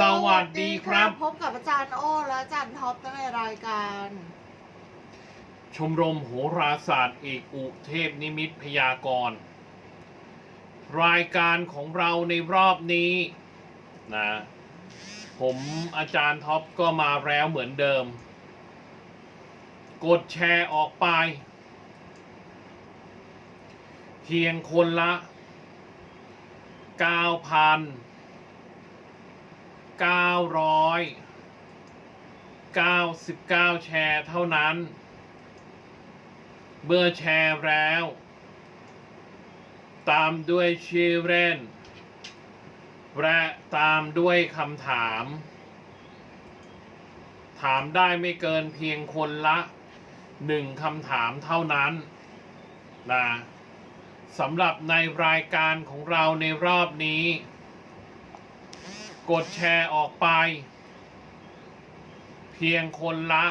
สวัสดีครับ พบกับอาจารย์โอ้และอาจารย์ท็อปในรายการ ชมรมโหราศาสตร์เอกอุเทพนิมิตพยากรณ์รายการของเราในรอบนี้นะผมอาจารย์ท็อปก็มาแล้วเหมือนเดิม กดแชร์ออกไป เพียงคนละ 9,000 999 แชร์เท่านั้น เมื่อแชร์แล้ว ตามด้วยชื่อเล่น และตามด้วยคำถาม ถามได้ไม่เกินเพียงคนละหนึ่งคำถามเท่านั้นนะสำหรับในรายการของเราในรอบนี้ กดแชร์ออกไป เพียงคนละ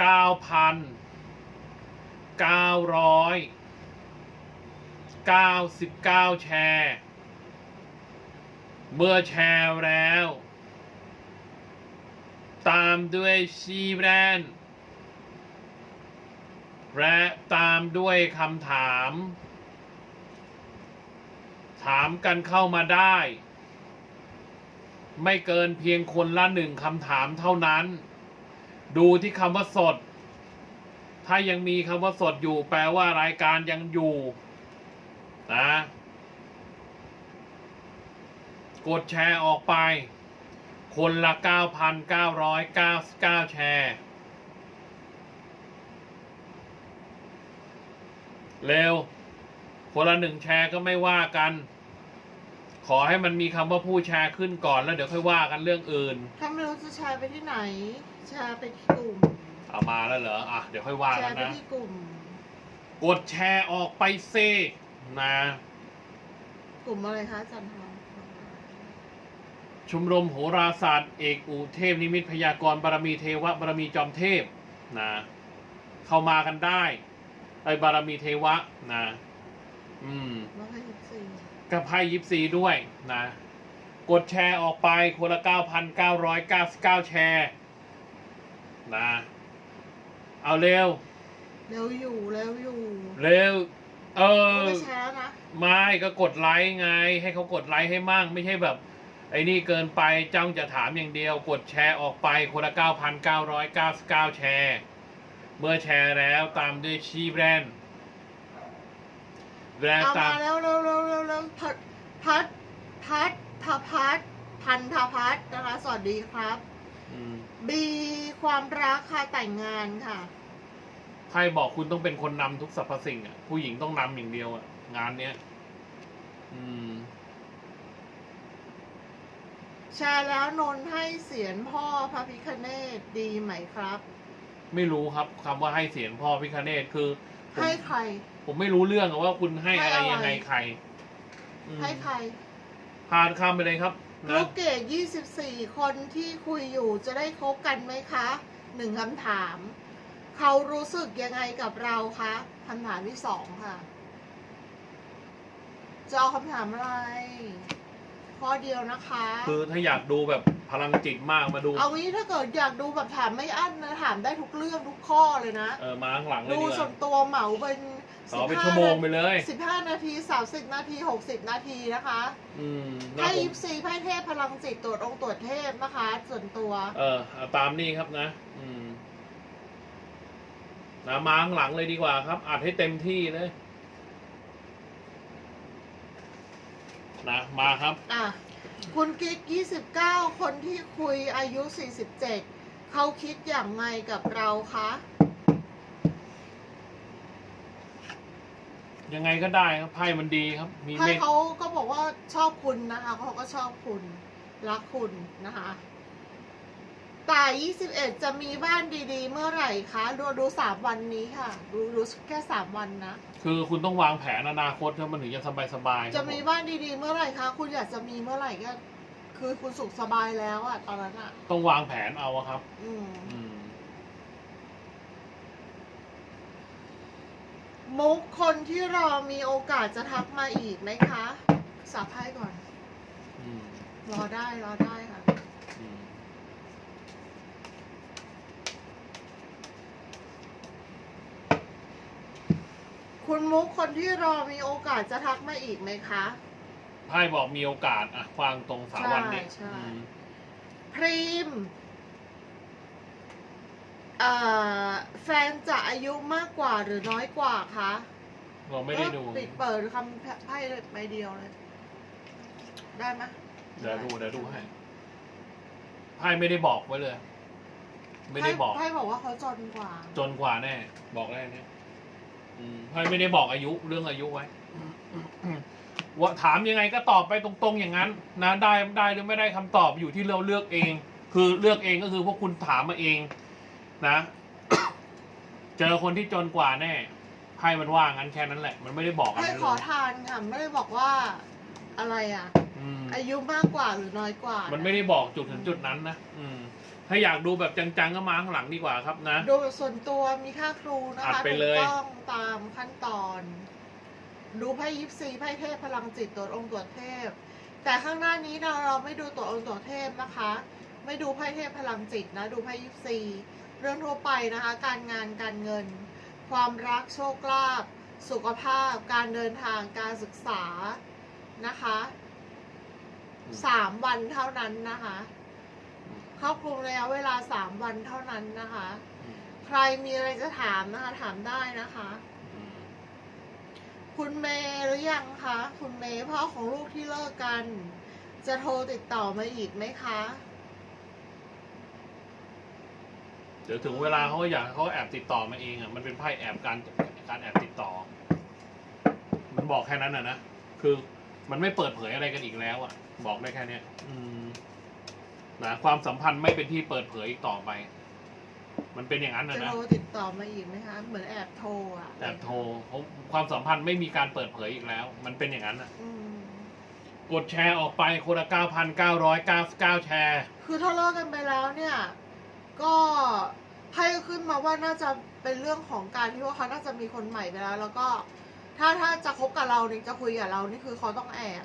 9,999 แชร์ เมื่อแชร์แล้ว ตามด้วยชีแบรนด์และตามด้วยคำถาม ถามกันเข้ามาได้ ไม่เกินเพียงคนละหนึ่งคำถามเท่านั้น ดูที่คำว่าสด ถ้ายังมีคำว่าสดอยู่ แปลว่ารายการยังอยู่นะกดแชร์ออกไป คนละ 9,999 แชร์ เร็ว คนละหนึ่งแชร์ก็ไม่ว่ากัน ขอให้มันมีคำว่าผู้แชร์ขึ้นก่อนแล้วเดี๋ยวค่อยว่ากันเรื่องอื่น ถ้าไม่รู้จะแชร์ไปที่ไหน แชร์ไปที่กลุ่ม เอามาแล้วเหรออะเดี๋ยวค่อยว่าแชกันร์ไปนะ ที่กลุ่ม กดแชร์ออกไปเซนะกลุ่มอะไรคะอาจารย์ท็อปชมรมโหราศาสตร์เอกอุเทพนิมิตพยากรณ์บารมีเทวะบารมีจอมเทพนะเข้ามากันได้ไอ้บารมีเทวะนะ อืมแล้วให้ยิบซี กับไพ่ยิปซีด้วยนะ กดแชร์ออกไปคนละ 9,999 แชร์นะ เอาเร็ว เร็วอยู่เร็วอยู่เร็ว เออ ไม่แชร์นะ ไม่ก็กดไลค์ไง ให้เขากดไลค์ให้มั่ง ไม่ใช่แบบ ไอ้นี่เกินไปจ้องจะถามอย่างเดียว กดแชร์ออกไปคนละ 9,999 แชร์ เมื่อแชร์แล้วตามด้วยชีแบรนด์ และเอาตาม มาแล้วเร็วเร็วเร็วเร็วพัดพัดพัดพพัดพันธพัดนะคะสวัสดีครับ อืมบีความรักค่ะแต่งงานค่ะ ไพ่บอกคุณต้องเป็นคนนำทุกสรรพสิ่งอะ ผู้หญิงต้องนำอย่างเดียวอะ งานเนี้ย อืม แชร์แล้วนนท์ให้เสียงพ่อพระพิคเนตดีไหมครับ ไม่รู้ครับคำว่าให้เสียงพ่อพิคเนตคือผมให้ใคร ผมไม่รู้เรื่องอะว่าคุณให้อะไรให้อะไรยังไงใครอืมให้ใคร ผ่านข้ามไปเลยครับลูนะกเกด24คนที่คุยอยู่จะได้คบกันไหมคะ หนึ่งคำถาม เขารู้สึกยังไงกับเราคะคำถามที่สองค่ะ จะเอาคำถามอะไร ข้อเดียวนะคะ คือถ้าอยากดูแบบพลังจิตมากมาดู เอางี้ถ้าเกิดอยากดูแบบถามไม่อั้นนะถามได้ทุกเรื่องทุกข้อเลยนะ เออมาข้างหลังเลยดูดีกส่ว่าวนตัวเหมาเป็น ต่อเป็นชั่วโมงไปเลยสิบห้านาทีสามสิบนาทีหกสิบนาทีนะคะอืมนะไพ่ผมยิปซีไพ่เทพพลังจิตตรวจองค์ตรวจเทพนะคะ ส่วนตัว เออเอาตามนี่ครับนะ อืมนะมาข้างหลังเลยดีกว่าครับ อัดให้เต็มที่เลยนะมาครับ อะคุณกิ๊กยี่สิบเก้าคนที่คุยอายุสี่สิบเจ็ดเขาคิดอย่างไงกับเราคะ ยังไงก็ได้ครับไพ่มันดีครับ มีไพ่เมตเขาก็บอกว่าชอบคุณนะคะเขาก็ชอบคุณรักคุณนะคะแต่ยี่สิบเอ็ดจะมีบ้านดีๆ เมื่อไหร่คะดูดูสามวันนี้ค่ะ ดูดูแค่สามวันนะ คือคุณต้องวางแผนอนาคตครับมันถึงจะสบายสบายๆคจะรับผมีบ้านดีๆ เมื่อไหร่คะ คุณอยากจะมีเมื่อไหร่ก็คือคุณสุขสบายแล้วอะตอนนั้นอะต้องวางแผนเอาอะครับ อืม อืม มุกคนที่รอมีโอกาสจะทักมาอีกไหมคะสับไพ่ก่อน อืมรอได้รอได้ค่ะ อืมคุณมุกคนที่รอมีโอกาสจะทักมาอีกไหมคะ ไพ่บอกมีโอกาสอะควางตรงสามวันนี้ใช่อืม พรีมเอ่อ แฟนจะอายุมากกว่าหรือน้อยกว่าคะเราไม่ได้ดูเออปิดเปิดคำไพ่เลยใบเดียวเลย ได้ไหมเดี๋ยวดูเดี๋ยวดูให้ไพ่ไม่ได้บอกไว้เลย ไม่ได้บอกไพ่บอกว่าเขาจนกว่า จนกว่าแน่ บอกได้เนี่ยอืมไพ่ไม่ได้บอกอายุเรื่องอายุไว้ว่าถามยังไงก็ตอบไปตรงๆอย่างนั้น นะได้ได้หรือไม่ได้คำตอบอยู่ที่เราเลือกเอง คือเลือกเองก็คือพวกคุณถามมาเอง นะ เจอคนที่จนกว่าแน่ไพ่มันว่างั้นแค่นั้นแหละ มันไม่ได้บอกอะไรให้เลขอยทานค่ะ ไม่ได้บอกว่าอะไรอะ อืมอายุมากกว่าหรือน้อยกว่ามันนะไม่ได้บอกจุดถึงจุดนั้นนะอืม ถ้าอยากดูแบบจังๆก็มาข้างหลังดีกว่าครับนะ ดูแบบส่วนตัวมีค่าครูนะอัคะดไปถูเลกยต้องตามขั้นตอน ดูไพ่ยิปซีไพ่เทพพลังจิตตรวจองค์ตรวจเทพ แต่ข้างหน้านี้เราเราไม่ดูตัวองค์ตรวจเทพนะคะ ไม่ดูไพ่เทพพลังจิตนะ ดูไพ่ยิปซี เรื่องทั่วไปนะคะ การงานการเงิน ความรักโชคลาภสุขภาพ การเดินทางการศึกษานะคะสามวันเท่านั้นนะคะครอบคลุมระยะเวลาสามวันเท่านั้นนะคะ ใครมีอะไรจะถามนะคะ ถามได้นะคะ คุณเมย์หรือยังคะ คุณเมย์พ่อของลูกที่เลิกกัน จะโทรติดต่อมาอีกไหมคะ เดี๋ยวถึงเวลาเขาก็อยากเขาแอบติดต่อมาเองอะมันเป็นไพ่แอบการการแอบติดต่อ มันบอกแค่นั้นอะนะคือมันไม่เปิดเผยอะไรกันอีกแล้วอะ บอกได้แค่เนี้ย อืมนะความสัมพันธ์ไม่เป็นที่เปิดเผยอีกต่อไป มันเป็นอย่างนั้นจะนะนะโทรติดต่อมาอีกไหมคะ เหมือนแอบโทรอะแอบโทรเพราะความสัมพันธ์ไม่มีการเปิดเผยอีกแล้ว มันเป็นอย่างนั้นอะ อืมกดแชร์ออกไปคนละเก้าพันเก้าร้อยเก้าเก้าแชร์ คือถ้าเลิกกันไปแล้วเนี่ย ก็ไพ่ก็ขึ้นมาว่าน่าจะเป็นเรื่องของการที่ว่าเขาน่าจะมีคนใหม่ไปแล้ว แล้วก็ถ้าถ้าจะคบกับเราเนี่ยจะคุยกับเรานี่คือเขาต้องแอบ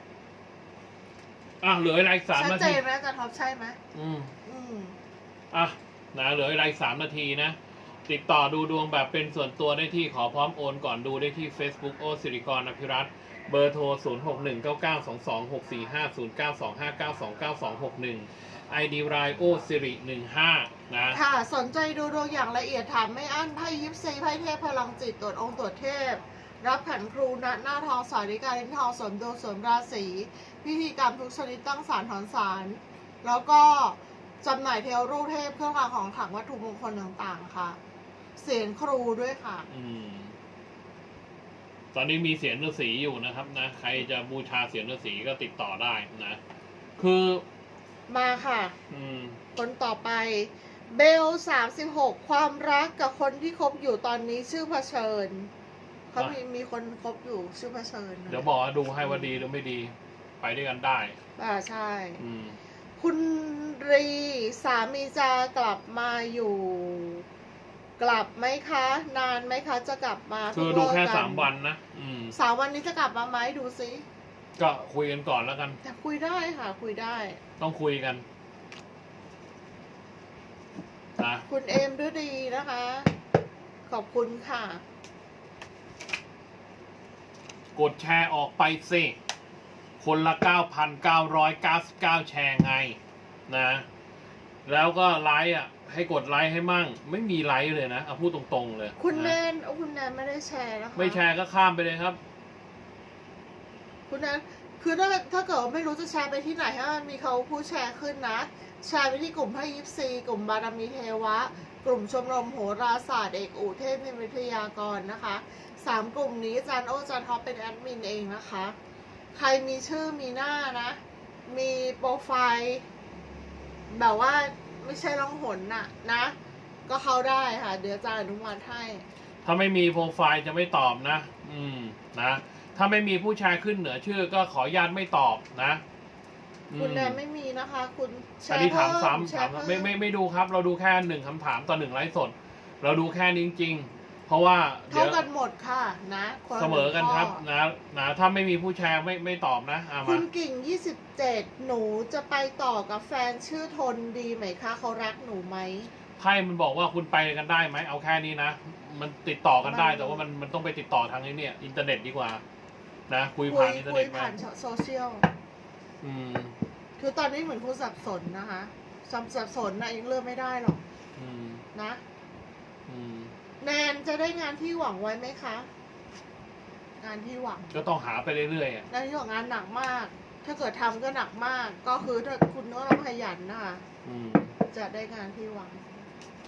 อะเหลืออะไรสามชัดนาเจทีนไหมอาจารย์ท็อปใช่ไหมอืมอืม อะนะเหลืออะไรสามนาทีนะ ติดต่อดูดวงแบบเป็นส่วนตัวได้ที่ขอพร้อมโอนก่อนดูได้ที่ Facebook โอสิริกรอภิรัตน์เบอร์โทร 0 6 1 9 9 2 2 6 4 5 0 9 2 5 9 2 9 2 6 1 ID รายโอสิริ15นะ ค่ะ สนใจดูดวงอย่างละเอียดถามไม่อั้นไพ่ยิปซีไพ่เทพพลังจิตตรวจองค์ตรวจเทพ รับขันครูณหน้าทองสาริกาลิ้นทองเสริมดวงเสริมราศีพิธีกรรมทุกชนิดตั้งสารถอนสาร แล้วก็จำหน่ายเทวรูปเทพเครื่องรางของขลังวัตถุมงคลต่างๆ ค่ะ เสียงครูด้วยค่ะ อืม ตอนนี้มีเสียงฤาษีอยู่นะครับนะ ใครจะบูชาเสียงฤาษีก็ติดต่อได้นะ คือ มาค่ะ อืม คนต่อไป เบลสามสิบหกความรักกับคนที่คบอยู่ตอนนี้ชื่อเผชิญเขามีมีคนคบอยู่ชื่อเผชิญนะเดี๋ยวบอกว่าดูให้ว่าดีหรือไม่ดี ไปด้วยกันได้ อ่าใช่ อืม คุณรีสามีจะกลับมาอยู่ กลับไหมคะ นานไหมคะจะกลับมาคือดูแค่สามวันนะ อืม สามวันนี้จะกลับมาไหมดูซิ ก็คุยกันก่อนแล้วกัน แต่คุยได้ค่ะ คุยได้ ต้องคุยกันนะคุณเอมด้วยดีนะคะ ขอบคุณค่ะ กดแชร์ออกไปสิ คนละ 9,999 แชร์ไงนะ แล้วก็ไลค์อะ ให้กดไลค์ให้มั่ง ไม่มีไลค์เลยนะเอาพูดตรงๆเลย คุณแนนะนโอ้คุณแนนไม่ได้แชร์นะคะไม่แชร์ก็ข้ามไปเลยครับ คุณแนนคือถ้าถ้าเกิดไม่รู้จะแชร์ไปที่ไหนให้มันมีเขาผู้แชร์ขึ้นนะ แชร์ไปที่กลุ่มพระยิปซี กลุ่มบารมีเทวะ กลุ่มชมรมโหราศาสตร์เอกอูเทพนิวิทยากรนะคะสามกลุ่มนี้อาจารย์โออาจารย์ท็อปเป็นแอดมินเองนะคะ ใครมีชื่อมีหน้านะ มีโปรไฟล์แบบว่าไม่ใช่ล่องหนน่ะนะ ก็เข้าได้ค่ะ เดี๋ยวอาจารย์อนุมัติให้ ถ้าไม่มีโปรไฟล์จะไม่ตอบนะ อืมนะ ถ้าไม่มีผู้แชร์ขึ้นเหนือชื่อก็ขออนุญาตไม่ตอบนะอืมคุณแนนไม่มีนะคะ คุณแชอันร์นี้ถามเพิ่ซ้ำแชถามร์เพิ่ไม่ไม่ไม่ดูครับ เราดูแค่หนึ่งคำถามต่อหนึ่งไลฟ์สด เราดูแค่นี้จริงเพราะว่าเดี๋เท่ายวกันหมดค่ะนะคนละเสมอกันครับข้นะนะถ้าไม่มีผู้แชร์ไม่ไม่ตอบนะอะคุมาณกิ่ง27หนูจะไปต่อกับแฟนชื่อทนดีไหมคะเขารักหนูไหมไพ่มันบอกว่าคุณไปกันได้ไหมเอาแค่นี้นะ มันติดต่อกันได้มันแต่ว่ามันมันต้องไปติดต่อทางนี้เนี่ยอินเทอร์เน็ตดีกว่า นะคุยคุผ่ายนอินเทอร์คุเน็ยตมาผ่านโซเชียล อืมคือตอนนี้เหมือนคุณสับสนนะคะสับสับสนนะยังเลือกไม่ได้หรอกอืมนะ อืมแนนจะได้งานที่หวังไว้ไหมคะ งานที่หวัง ก็ต้องหาไปเรื่อยๆอะ งานที่หวังงานหนักมาก ถ้าเกิดทำก็หนักมาก ก็คือถ้าคุณก็ต้องขยันนะคะอืม จะได้งานที่หวัง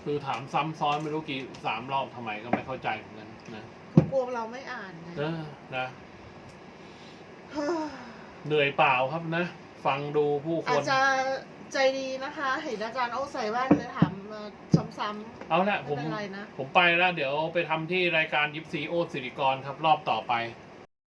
คือถามซ้ำซ้อนไม่รู้กี่สามรอบทำไมก็ไม่เข้าใจเหมือนกันนะเขากลัวเราไม่อ่านไงเออนะ เฮ้อเหนื่อยเปล่าครับนะ ฟังดูผู้คอาจนจะใจดีนะคะ เห็นอาจารย์โอ้ใส่แว่นเลยถามมาซ้ำเอาละๆผไม่มเป็นไรนะ ผมไปแล้ว เดี๋ยวไปทำที่รายการยิปซีโอสิริกรครับ รอบต่อไป